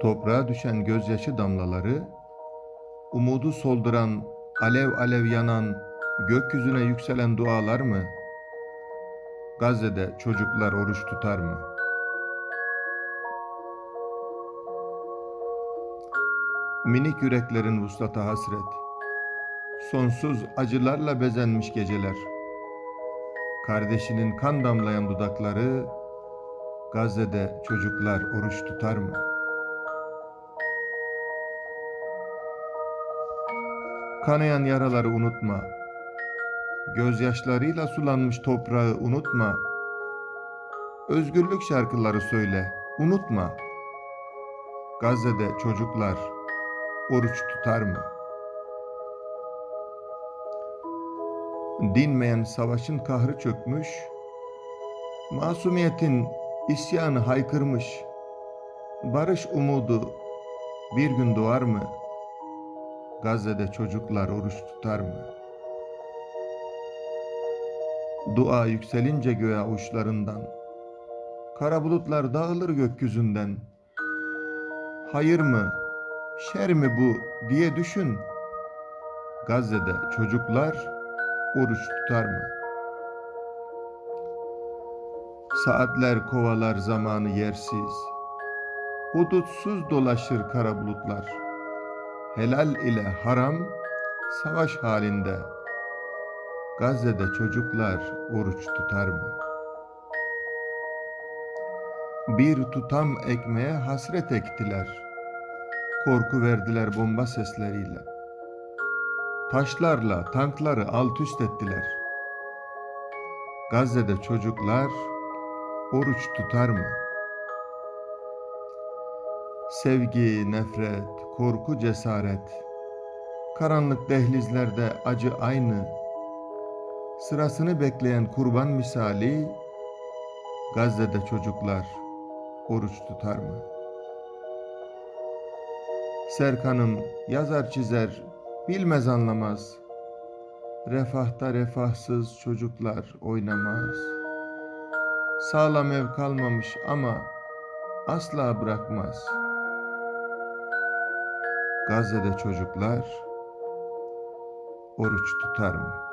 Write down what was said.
Toprağa düşen gözyaşı damlaları, umudu solduran, alev alev yanan, gökyüzüne yükselen dualar mı? Gazze'de çocuklar oruç tutar mı? Minik yüreklerin vuslata hasret, sonsuz acılarla bezenmiş geceler. Kardeşinin kan damlayan dudakları, Gazze'de çocuklar oruç tutar mı? Kanayan yaraları unutma. Gözyaşlarıyla sulanmış toprağı unutma. Özgürlük şarkıları söyle, unutma. Gazze'de çocuklar oruç tutar mı? Dinmeyen savaşın kahrı çökmüş, masumiyetin isyanı haykırmış, barış umudu bir gün doğar mı? Gazze'de çocuklar oruç tutar mı? Dua yükselince göğe uçlarından, kara bulutlar dağılır gökyüzünden. Hayır mı, şer mi bu diye düşün. Gazze'de çocuklar oruç tutar mı? Saatler kovalar zamanı yersiz. Hudutsuz dolaşır kara bulutlar. Helal ile haram savaş halinde. Gazze'de çocuklar oruç tutar mı? Bir tutam ekmeğe hasret ektiler. Korku verdiler bomba sesleriyle. Taşlarla tankları alt üst ettiler. Gazze'de çocuklar oruç tutar mı? Sevgi, nefret, korku, cesaret. Karanlık dehlizlerde acı aynı. Sırasını bekleyen kurban misali Gazze'de çocuklar oruç tutar mı? Serkan'ım yazar çizer, bilmez anlamaz. Refahta refahsız çocuklar oynamaz. Sağlam ev kalmamış ama asla bırakmaz. Gazze'de çocuklar oruç tutar mı?